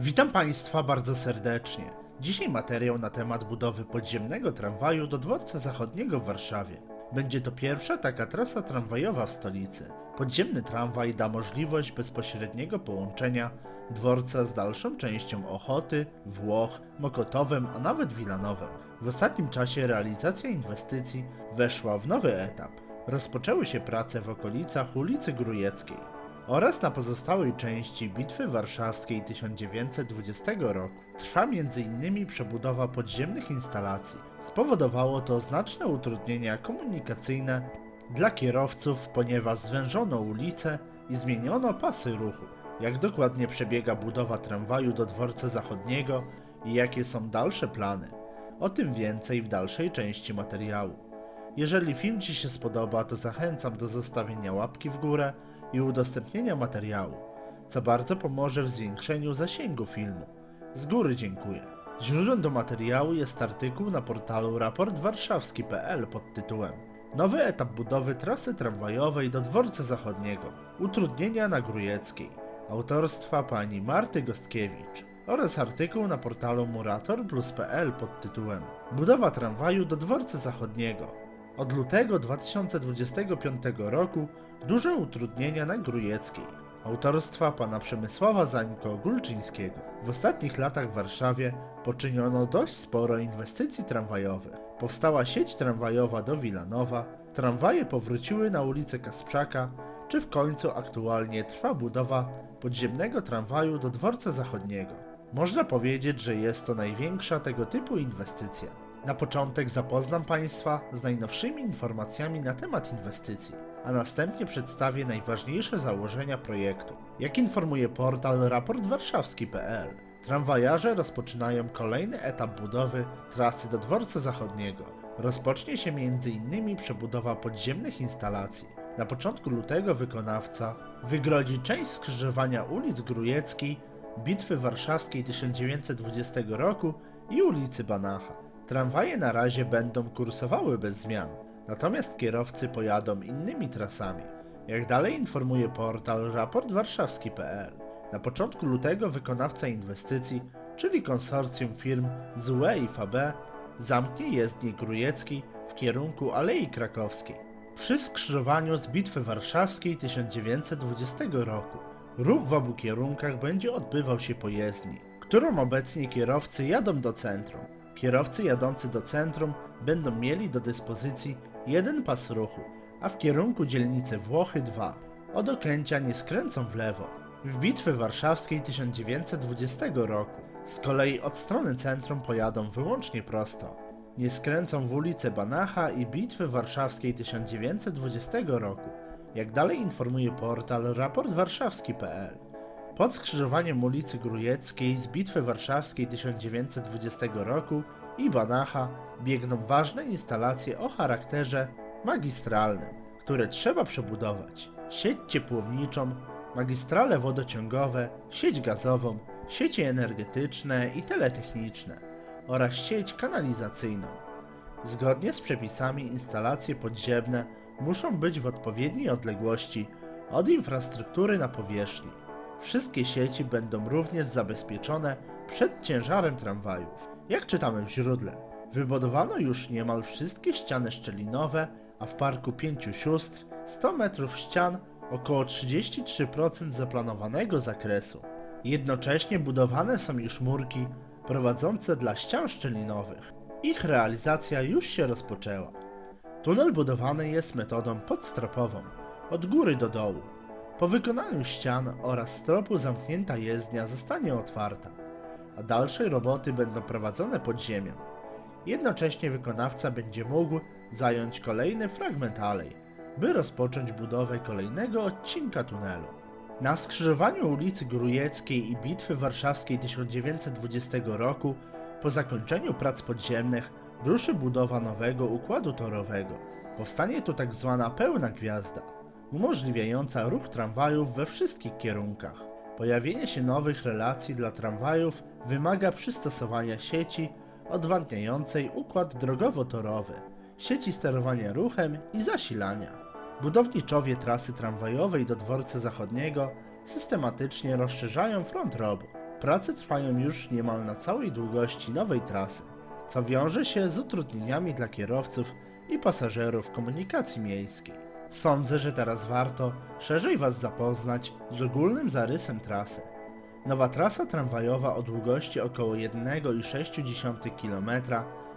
Witam Państwa bardzo serdecznie. Dzisiaj materiał na temat budowy podziemnego tramwaju do dworca zachodniego w Warszawie. Będzie to pierwsza taka trasa tramwajowa w stolicy. Podziemny tramwaj da możliwość bezpośredniego połączenia dworca z dalszą częścią Ochoty, Włoch, Mokotowem, a nawet Wilanowem. W ostatnim czasie realizacja inwestycji weszła w nowy etap. Rozpoczęły się prace w okolicach ulicy Grujeckiej oraz na pozostałej części Bitwy Warszawskiej 1920 roku. Trwa m.in. przebudowa podziemnych instalacji. Spowodowało to znaczne utrudnienia komunikacyjne dla kierowców, ponieważ zwężono ulice i zmieniono pasy ruchu. Jak dokładnie przebiega budowa tramwaju do dworca zachodniego i jakie są dalsze plany? O tym więcej w dalszej części materiału. Jeżeli film Ci się spodoba, to zachęcam do zostawienia łapki w górę i udostępnienia materiału, co bardzo pomoże w zwiększeniu zasięgu filmu. Z góry dziękuję. Źródłem do materiału jest artykuł na portalu raportwarszawski.pl pod tytułem Nowy etap budowy trasy tramwajowej do dworca zachodniego. Utrudnienia na Grujeckiej. Autorstwa pani Marty Gostkiewicz oraz artykuł na portalu muratorplus.pl pod tytułem Budowa tramwaju do dworca zachodniego. Od lutego 2025 roku duże utrudnienia na Grujeckiej. Autorstwa pana Przemysława Zańko-Gulczyńskiego. W ostatnich latach w Warszawie poczyniono dość sporo inwestycji tramwajowych. Powstała sieć tramwajowa do Wilanowa, tramwaje powróciły na ulicę Kasprzaka, czy w końcu aktualnie trwa budowa podziemnego tramwaju do dworca zachodniego. Można powiedzieć, że jest to największa tego typu inwestycja. Na początek zapoznam Państwa z najnowszymi informacjami na temat inwestycji, a następnie przedstawię najważniejsze założenia projektu. Jak informuje portal raportwarszawski.pl, tramwajarze rozpoczynają kolejny etap budowy trasy do dworca zachodniego. Rozpocznie się m.in. przebudowa podziemnych instalacji. Na początku lutego wykonawca wygrodzi część skrzyżowania ulic Grujeckiej, Bitwy Warszawskiej 1920 roku i ulicy Banacha. Tramwaje na razie będą kursowały bez zmian, natomiast kierowcy pojadą innymi trasami. Jak dalej informuje portal raportwarszawski.pl, na początku lutego wykonawca inwestycji, czyli konsorcjum firm ZUE i FAB, zamknie jezdnię Grujeckiej w kierunku Alei Krakowskiej. Przy skrzyżowaniu z Bitwy Warszawskiej 1920 roku ruch w obu kierunkach będzie odbywał się po jezdni, którą obecnie kierowcy jadą do centrum. Kierowcy jadący do centrum będą mieli do dyspozycji jeden pas ruchu, a w kierunku dzielnicy Włochy dwa. Od Okęcia nie skręcą w lewo. W Bitwy Warszawskiej 1920 roku z kolei od strony centrum pojadą wyłącznie prosto. Nie skręcą w ulicę Banacha i Bitwy Warszawskiej 1920 roku. Jak dalej informuje portal raportwarszawski.pl. Pod skrzyżowaniem ulicy Grujeckiej z Bitwy Warszawskiej 1920 roku i Banacha biegną ważne instalacje o charakterze magistralnym, które trzeba przebudować. Sieć ciepłowniczą, magistrale wodociągowe, sieć gazową, sieci energetyczne i teletechniczne oraz sieć kanalizacyjną. Zgodnie z przepisami instalacje podziemne muszą być w odpowiedniej odległości od infrastruktury na powierzchni. Wszystkie sieci będą również zabezpieczone przed ciężarem tramwajów. Jak czytamy w źródle, wybudowano już niemal wszystkie ściany szczelinowe, a w Parku Pięciu Sióstr 100 metrów ścian, około 33% zaplanowanego zakresu. Jednocześnie budowane są już murki prowadzące dla ścian szczelinowych. Ich realizacja już się rozpoczęła. Tunel budowany jest metodą podstropową, od góry do dołu. Po wykonaniu ścian oraz stropu zamknięta jezdnia zostanie otwarta, a dalsze roboty będą prowadzone pod ziemią. Jednocześnie wykonawca będzie mógł zająć kolejny fragment alej, by rozpocząć budowę kolejnego odcinka tunelu. Na skrzyżowaniu ulicy Grujeckiej i Bitwy Warszawskiej 1920 roku, po zakończeniu prac podziemnych, ruszy budowa nowego układu torowego. Powstanie tu tak zwana pełna gwiazda, umożliwiająca ruch tramwajów we wszystkich kierunkach. Pojawienie się nowych relacji dla tramwajów wymaga przystosowania sieci odwadniającej układ drogowo-torowy, sieci sterowania ruchem i zasilania. Budowniczowie trasy tramwajowej do dworca zachodniego systematycznie rozszerzają front robu. Prace trwają już niemal na całej długości nowej trasy, co wiąże się z utrudnieniami dla kierowców i pasażerów komunikacji miejskiej. Sądzę, że teraz warto szerzej Was zapoznać z ogólnym zarysem trasy. Nowa trasa tramwajowa o długości około 1,6 km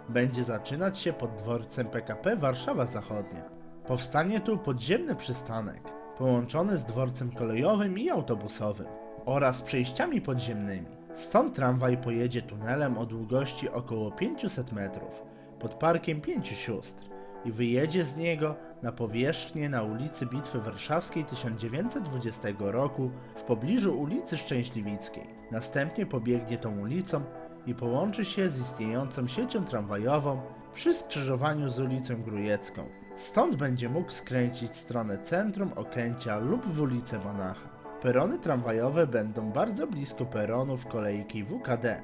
będzie zaczynać się pod dworcem PKP Warszawa Zachodnia. Powstanie tu podziemny przystanek, połączony z dworcem kolejowym i autobusowym oraz przejściami podziemnymi. Stąd tramwaj pojedzie tunelem o długości około 500 metrów pod parkiem Pięciu Sióstr i wyjedzie z niego na powierzchnię na ulicy Bitwy Warszawskiej 1920 roku w pobliżu ulicy Szczęśliwickiej. Następnie pobiegnie tą ulicą i połączy się z istniejącą siecią tramwajową przy skrzyżowaniu z ulicą Grujecką. Stąd będzie mógł skręcić w stronę centrum Okęcia lub w ulicę Monacha. Perony tramwajowe będą bardzo blisko peronów kolejki WKD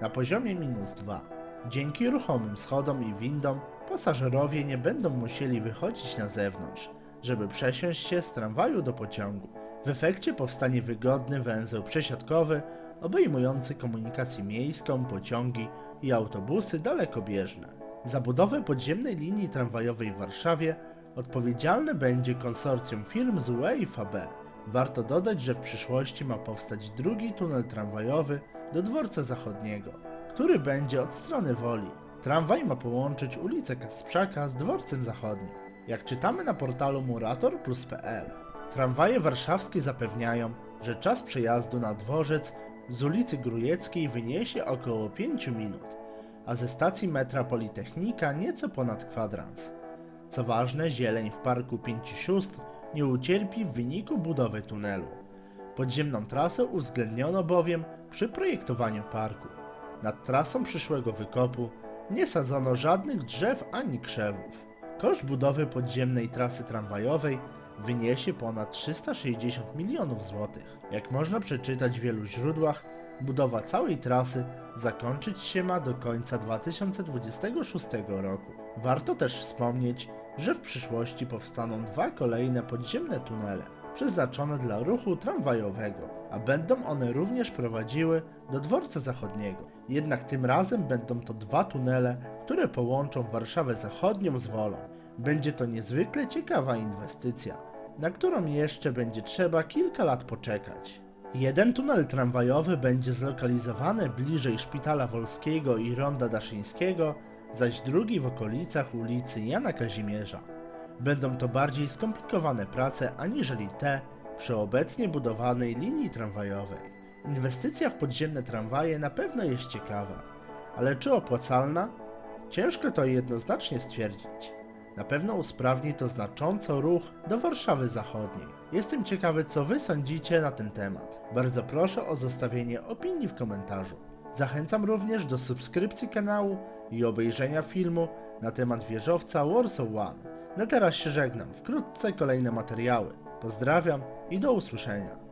na poziomie minus 2. Dzięki ruchomym schodom i windom pasażerowie nie będą musieli wychodzić na zewnątrz, żeby przesiąść się z tramwaju do pociągu. W efekcie powstanie wygodny węzeł przesiadkowy obejmujący komunikację miejską, pociągi i autobusy dalekobieżne. Za budowę podziemnej linii tramwajowej w Warszawie odpowiedzialne będzie konsorcjum firm z UE i FAB. Warto dodać, że w przyszłości ma powstać drugi tunel tramwajowy do dworca zachodniego, który będzie od strony Woli. Tramwaj ma połączyć ulicę Kasprzaka z dworcem zachodnim. Jak czytamy na portalu muratorplus.pl, tramwaje warszawskie zapewniają, że czas przejazdu na dworzec z ulicy Grujeckiej wyniesie około 5 minut, a ze stacji metra Politechnika nieco ponad kwadrans. Co ważne, zieleń w parku Pięciu Sióstr nie ucierpi w wyniku budowy tunelu. Podziemną trasę uwzględniono bowiem przy projektowaniu parku. Nad trasą przyszłego wykopu nie sadzono żadnych drzew ani krzewów. Koszt budowy podziemnej trasy tramwajowej wyniesie ponad 360 milionów złotych. Jak można przeczytać w wielu źródłach, budowa całej trasy zakończyć się ma do końca 2026 roku. Warto też wspomnieć, że w przyszłości powstaną dwa kolejne podziemne tunele przeznaczone dla ruchu tramwajowego, a będą one również prowadziły do dworca zachodniego. Jednak tym razem będą to dwa tunele, które połączą Warszawę Zachodnią z Wolą. Będzie to niezwykle ciekawa inwestycja, na którą jeszcze będzie trzeba kilka lat poczekać. Jeden tunel tramwajowy będzie zlokalizowany bliżej Szpitala Wolskiego i Ronda Daszyńskiego, zaś drugi w okolicach ulicy Jana Kazimierza. Będą to bardziej skomplikowane prace aniżeli te przy obecnie budowanej linii tramwajowej. Inwestycja w podziemne tramwaje na pewno jest ciekawa, ale czy opłacalna? Ciężko to jednoznacznie stwierdzić. Na pewno usprawni to znacząco ruch do Warszawy Zachodniej. Jestem ciekawy, co Wy sądzicie na ten temat. Bardzo proszę o zostawienie opinii w komentarzu. Zachęcam również do subskrypcji kanału i obejrzenia filmu na temat wieżowca Warsaw One. Na teraz się żegnam, wkrótce kolejne materiały. Pozdrawiam i do usłyszenia.